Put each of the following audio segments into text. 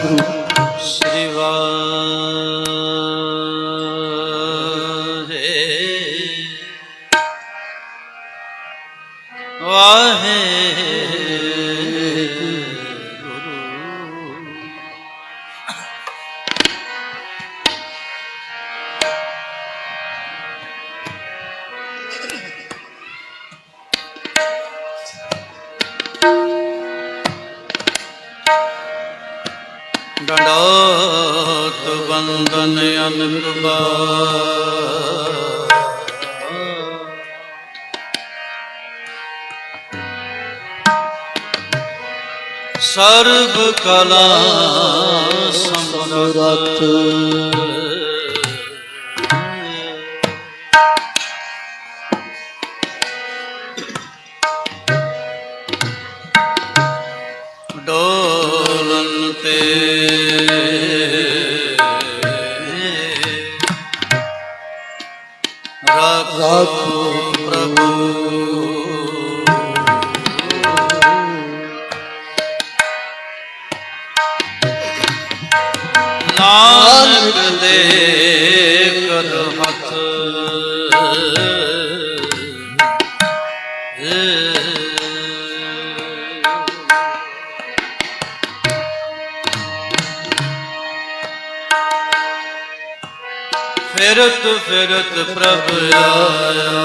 Hebrew ਸਰਬ ਕਲਾ ਸਮਰਥ। ਡੋਲਨ ਤੇ ਰਾਖੋ ਪ੍ਰਭੂ। ਨਾਨਕ ਦੇ ਕਰ ਹੱਥ। ਫਿਰਤ ਫਿਰਤ ਪ੍ਰਭ ਆਇਆ।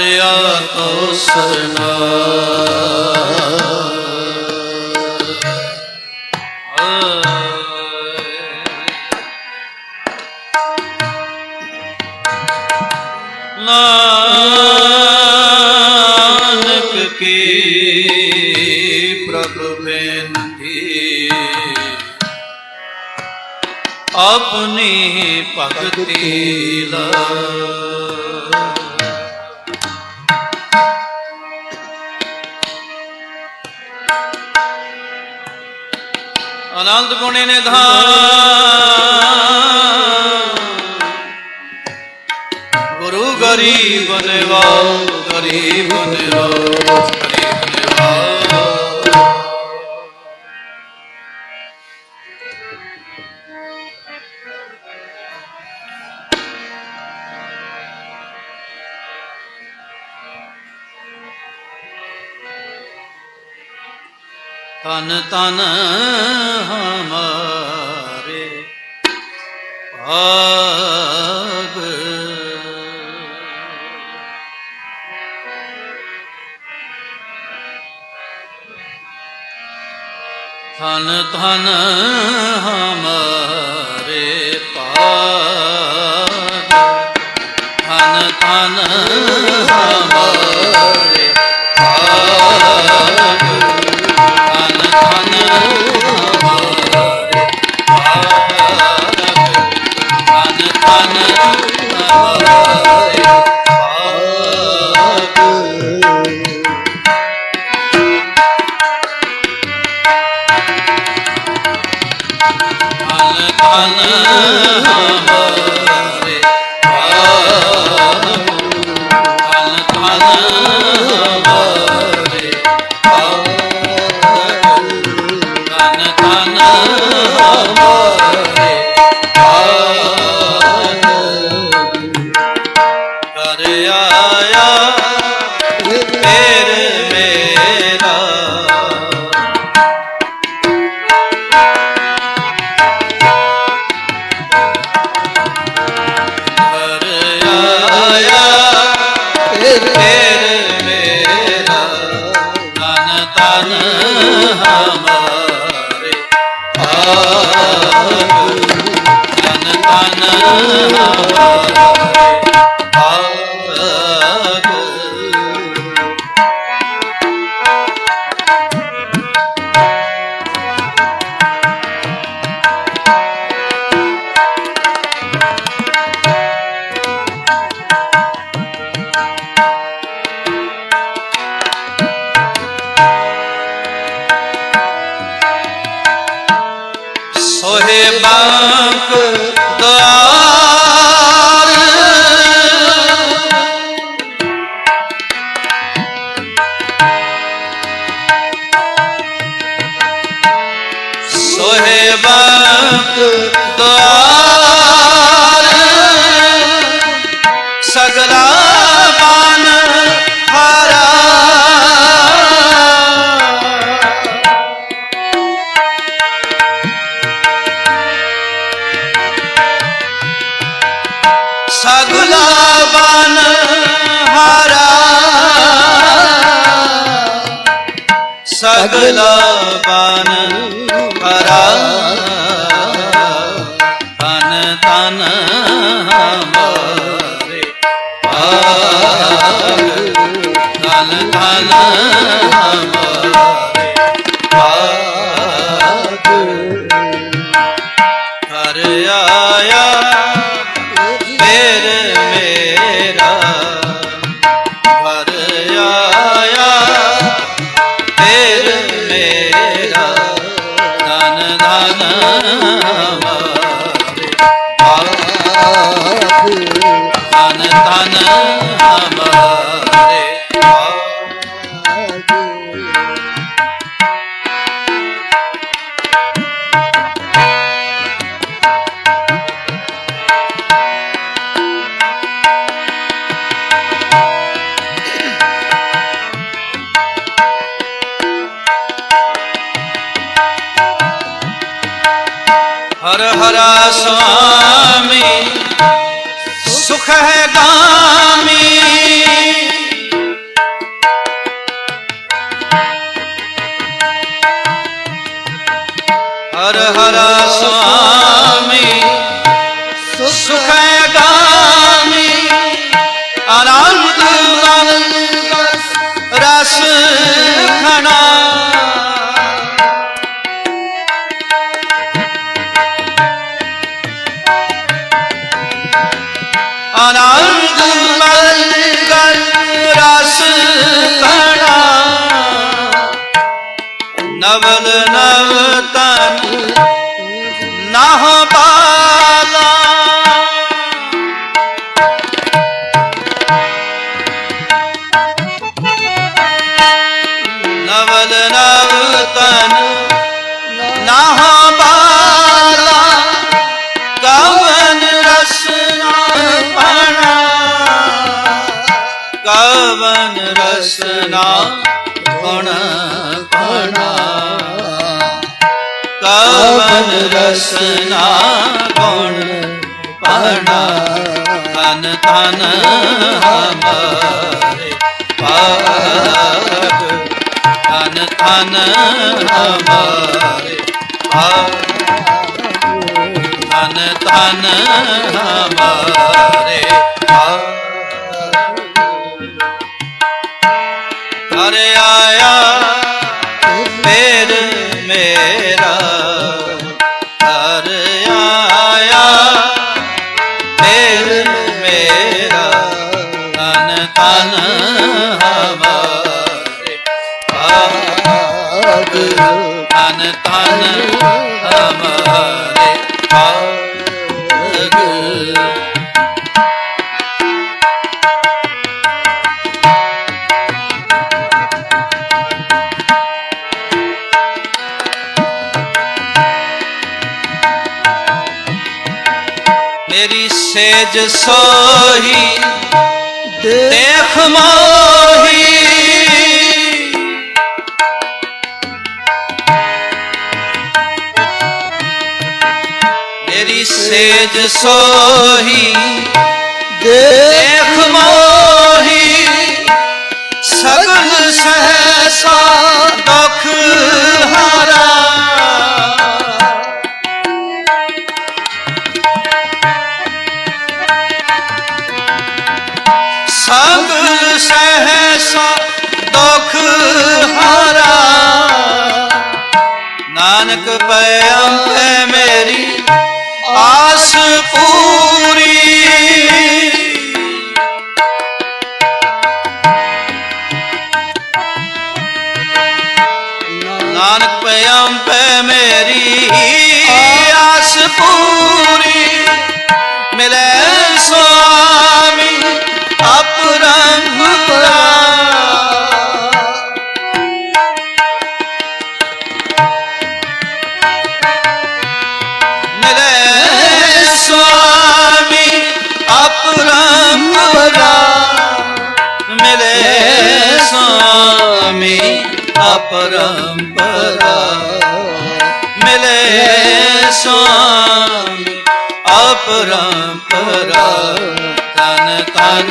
ਮਾਇਆ ਤੋ ਸਰਨਾ। ਆਪਣੀ ਭਗਤੀ ਲਾ। অনন্ত গুণিন গুরু গরিব গরিব ਤਨ ਤਨ ਹਮਾਰੇ ਭਾਗ ਤਨ ਤਨ ਹਮਾਰੇ ਭਾਗ ਤਨ ਤਨ Allah 嗯 ਸੇਵਕ ਦੁਆਰ ਸਗਲਾ ਬਨ ਹਰਾ। ਸਗਲਾ ਬਨ ਹਰਾ। ਸਗਲਾ ਤਨ ਤਨ ਹਮਾਰੇ ਭਾਗ ਹਰ ਆਇਆ ਫਿਰ ਮੇਰਾ ਘਰ ਆਇਆ ਫਿਰ ਹਮਾਰੇ ਹਰ ਹਰਾ ਸੁਆਮੀ ਸੁਖ ਹੈ ਗਾਮੀ। ਹਰ ਹਰਾ ਨਵਲ ਨਵ ਤਨ ਕਵਨ ਰਸਨਾ ਗੁਣ ਪਣਾ। ਤਨ ਤਨ ਹਮਾਰੇ ਭਾਗ। ਤਨ ਤਨ ਹਮਾਰੇ ਭਾਗ। ਤਨ ਤਨ ਹਮਾਰੇ ਹਰ ਆਇਆ, ਫਿਰ ਮੇਰਾ ਤਨ ਤਨ ਹਮਾਰੇ ਤਨ ਤਨ ਹਮਾਰੇ ਭਾਗ ਮੇਰੀ ਸੇਜ ਸੋਹੀ ਦੇਖ ਮੋਹੀ। ਮੇਰੀ ਸੇਜ ਸੋਹੀ। ਦੇਖ ਮੋਹੀ। ਸਗਲ ਸਹਸਾ ਨਾਨਕ ਪਿਆਮ ਹੈ ਮੇਰੀ, ਆਸ ਪੂਰੀ। ਨਾਨਕ ਪਿਆਮ ਪੈ ਮੇਰੀ, ਆਸ ਪੂਰੀ। ਮਿਲੇ ਸੁਆਮੀ ਅਪਰੰਪਰਾ ਮਿਲੇ ਅਪਰੰਪਰਾ ਮਿਲੇ ਸੁਆਮੀ, ਅਪਰੰਪਰਾ ਤਨ ਤਨ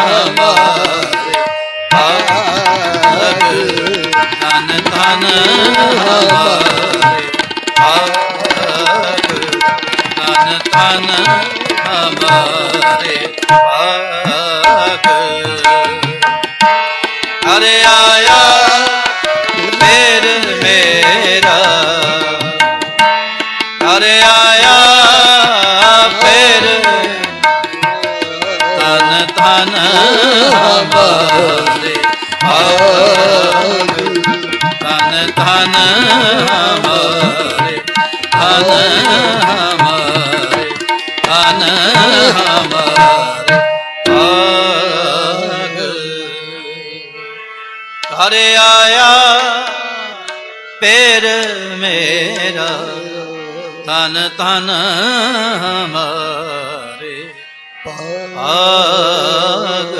ਹਮਾਰੇ। ਭਾਗ ਤਨ ਤਨ ਹਮਾਰੇ। ਭਾਗ ਤਨ ਤਨ ਹਮਾਰੇ। ਭਾਗ ਮੇਰਾ ਹਰੇ ਆਇਆ ਫੇਰ ਤਨ ਤਨ ਹਮਾਰੇ। ਭਾਗ ਤਨ ਤਨ ਹਮਾਰੇ ਤਨ ਹਮਾਰੇ ਤਨ ਹਮਾਰੇ। ਭਾਗ ਘਰ ਆਇਆ ਪੇਰ ਮੇਰਾ ਤਨ ਤਨ ਹਮਾਰੇ ਭਾਗ